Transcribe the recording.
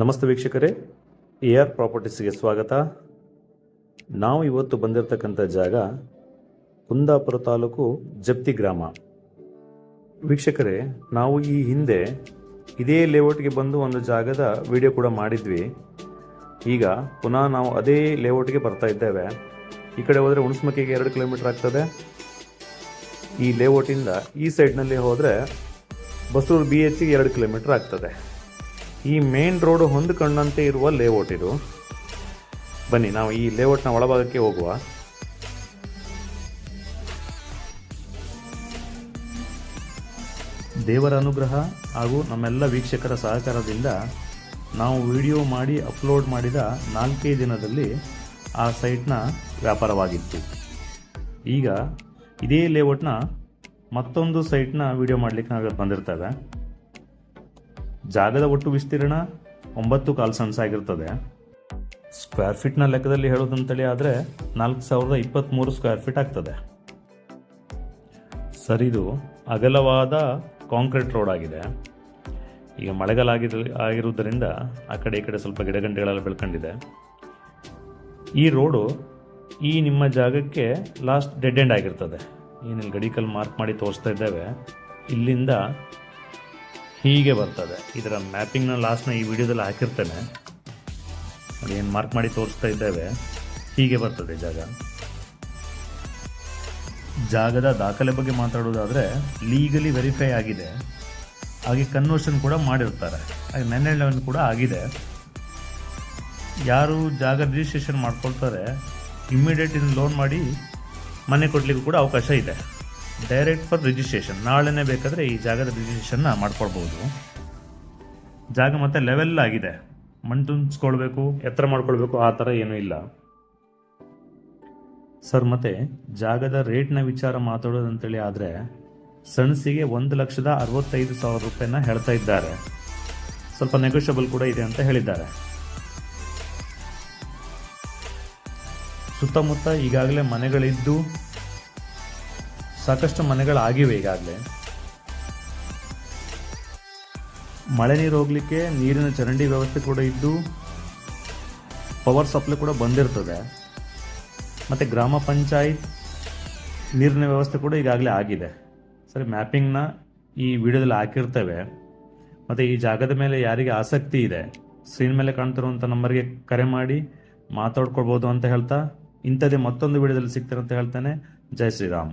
ನಮಸ್ತೆ ವೀಕ್ಷಕರೇ. A R ಪ್ರಾಪರ್ಟೀಸ್ಗೆ ಸ್ವಾಗತ. ನಾವು ಇವತ್ತು ಬಂದಿರತಕ್ಕಂಥ ಜಾಗ ಕುಂದಾಪುರ ತಾಲೂಕು ಜಪ್ತಿ ಗ್ರಾಮ. ವೀಕ್ಷಕರೇ, ನಾವು ಈ ಹಿಂದೆ ಇದೇ ಲೇಔಟ್ಗೆ ಬಂದು ಒಂದು ಜಾಗದ ವಿಡಿಯೋ ಕೂಡ ಮಾಡಿದ್ವಿ. ಈಗ ಪುನಃ ನಾವು ಅದೇ ಲೇಔಟ್ಗೆ ಬರ್ತಾ ಇದ್ದೇವೆ. ಈ ಕಡೆ ಹೋದರೆ ಹುಣಸ್ಮಕ್ಕಿಗೆ ಎರಡು ಕಿಲೋಮೀಟರ್ ಆಗ್ತದೆ. ಈ ಲೇಔಟಿಂದ ಈ ಸೈಡ್ನಲ್ಲಿ ಹೋದರೆ ಬಸೂರು ಬಿ ಎಚ್ಗೆ ಎರಡು ಕಿಲೋಮೀಟರ್ ಆಗ್ತದೆ. ಈ ಮೇನ್ ರೋಡ್ ಹೊಂದಿಕೊಂಡಂತೆ ಇರುವ ಲೇಔಟ್ ಇದು. ಬನ್ನಿ, ನಾವು ಈ ಲೇಔಟ್ನ ಒಳಭಾಗಕ್ಕೆ ಹೋಗುವ. ದೇವರ ಅನುಗ್ರಹ ಹಾಗೂ ನಮ್ಮೆಲ್ಲ ವೀಕ್ಷಕರ ಸಹಕಾರದಿಂದ ನಾವು ವಿಡಿಯೋ ಮಾಡಿ ಅಪ್ಲೋಡ್ ಮಾಡಿದ ನಾಲ್ಕೇ ದಿನದಲ್ಲಿ ಆ ಸೈಟ್ನ ವ್ಯಾಪಾರವಾಗಿತ್ತು. ಈಗ ಇದೇ ಲೇಔಟ್ನ ಮತ್ತೊಂದು ಸೈಟ್ನ ವಿಡಿಯೋ ಮಾಡಲಿಕ್ಕೆ ನಾವು ಬಂದಿರ್ತೇವೆ. ಜಾಗದ ಒಟ್ಟು ವಿಸ್ತೀರ್ಣ ಒಂಬತ್ತು ಕಾಲು ಸನ್ಸ್ ಆಗಿರ್ತದೆ ಸ್ಕ್ವೇರ್ ಫೀಟ್ನ ಲೆಕ್ಕದಲ್ಲಿ ಹೇಳೋದಂತೇಳಿ ಆದರೆ ನಾಲ್ಕು ಸಾವಿರದ ಇಪ್ಪತ್ತ್ಮೂರು ಸ್ಕ್ವೇರ್ ಫೀಟ್ ಆಗ್ತದೆ. ಸರ್, ಇದು ಅಗಲವಾದ ಕಾಂಕ್ರೀಟ್ ರೋಡ್ ಆಗಿದೆ. ಈಗ ಮಳೆಗಾಲ ಆಗಿರ, ಆಗಿರುವುದರಿಂದ ಆ ಕಡೆ ಈ ಕಡೆ ಸ್ವಲ್ಪ ಗಿಡಗಂಟೆಗಳೆಲ್ಲ ಬೆಳ್ಕೊಂಡಿದೆ. ಈ ರೋಡು ಈ ನಿಮ್ಮ ಜಾಗಕ್ಕೆ ಲಾಸ್ಟ್ ಡೆಡ್ ಎಂಡ್ ಆಗಿರ್ತದೆ. ಏನಿಲ್ಲಿ ಗಡಿಕಲ್ ಮಾರ್ಕ್ ಮಾಡಿ ತೋರಿಸ್ತಾ ಇದ್ದೇವೆ. ಇಲ್ಲಿಂದ ಹೀಗೆ ಬರ್ತದೆ. ಇದರ ಮ್ಯಾಪಿಂಗ್ನ ಲಾಸ್ಟ್ನ ಈ ವಿಡಿಯೋದಲ್ಲಿ ಹಾಕಿರ್ತೇನೆ. ನೋಡಿ, ಏನು ಮಾರ್ಕ್ ಮಾಡಿ ತೋರಿಸ್ತಾ ಇದ್ದೇವೆ. ಹೀಗೆ ಬರ್ತದೆ ಜಾಗ. ಜಾಗದ ದಾಖಲೆ ಬಗ್ಗೆ ಮಾತಾಡೋದಾದರೆ ಲೀಗಲಿ ವೆರಿಫೈ ಆಗಿದೆ. ಹಾಗೆ ಕನ್ವರ್ಷನ್ ಕೂಡ ಮಾಡಿರ್ತಾರೆ. ಹಾಗೆ ನೆನ್ನೆ ಲೆವೆನ್ ಕೂಡ ಆಗಿದೆ. ಯಾರು ಜಾಗ ರಿಜಿಸ್ಟ್ರೇಷನ್ ಮಾಡ್ಕೊಳ್ತಾರೆ ಇಮ್ಮಿಡಿಯೇಟ್ ಇನ್ನು ಲೋನ್ ಮಾಡಿ ಮನೆ ಕೊಡಲಿಕ್ಕೂ ಕೂಡ ಅವಕಾಶ ಇದೆ. ಡೈರೆಕ್ಟ್ ಫಾರ್ ರಿಜಿಸ್ಟ್ರೇಷನ್ ನಾಳೆನೇ ಬೇಕಾದರೆ ಈ ಜಾಗದ ರಿಜಿಸ್ಟ್ರೇಷನ್ನ ಮಾಡ್ಕೊಳ್ಬೋದು. ಜಾಗ ಮತ್ತೆ ಲೆವೆಲ್ ಆಗಿದೆ. ಮಣ್ಣು ತುಂಬಿಸ್ಕೊಳ್ಬೇಕು ಎತ್ತರ ಮಾಡ್ಕೊಳ್ಬೇಕು, ಆ ಥರ ಏನೂ ಇಲ್ಲ. ಸರ್ ಮತ್ತೆ ಜಾಗದ ರೇಟ್ನ ವಿಚಾರ ಮಾತಾಡೋದಂತೇಳಿ ಆದರೆ ಸಣಸಿಗೆ ಒಂದು ಲಕ್ಷದ ಅರವತ್ತೈದು ಸಾವಿರ ರೂಪಾಯಿನ ಹೇಳ್ತಾ ಇದ್ದಾರೆ. ಸ್ವಲ್ಪ ನೆಗೋಷಿಯಬಲ್ ಕೂಡ ಇದೆ ಅಂತ ಹೇಳಿದ್ದಾರೆ. ಸುತ್ತಮುತ್ತ ಈಗಾಗಲೇ ಮನೆಗಳಿದ್ದು ಸಾಕಷ್ಟು ಮನೆಗಳಾಗಿವೆ ಈಗಾಗಲೇ. ಮಳೆ ನೀರು ಹೋಗಲಿಕ್ಕೆ ನೀರಿನ ಚರಂಡಿ ವ್ಯವಸ್ಥೆ ಕೂಡ ಇದ್ದು ಪವರ್ ಸಪ್ಲೈ ಕೂಡ ಬಂದಿರ್ತದೆ. ಮತ್ತು ಗ್ರಾಮ ಪಂಚಾಯತ್ ನೀರಿನ ವ್ಯವಸ್ಥೆ ಕೂಡ ಈಗಾಗಲೇ ಆಗಿದೆ. ಸರಿ ಮ್ಯಾಪಿಂಗ್ನ ಈ ವಿಡಿಯೋದಲ್ಲಿ ಹಾಕಿರ್ತೇವೆ. ಮತ್ತು ಈ ಜಾಗದ ಮೇಲೆ ಯಾರಿಗೆ ಆಸಕ್ತಿ ಇದೆ ಸ್ಕ್ರೀನ್ ಮೇಲೆ ಕಾಣ್ತಿರುವಂಥ ನಂಬರ್ಗೆ ಕರೆ ಮಾಡಿ ಮಾತಾಡ್ಕೊಳ್ಬೋದು ಅಂತ ಹೇಳ್ತಾ, ಇಂಥದ್ದೇ ಮತ್ತೊಂದು ವಿಡಿಯೋದಲ್ಲಿ ಸಿಗ್ತಾರೆ ಅಂತ ಹೇಳ್ತಾನೆ. ಜೈ ಶ್ರೀರಾಮ್.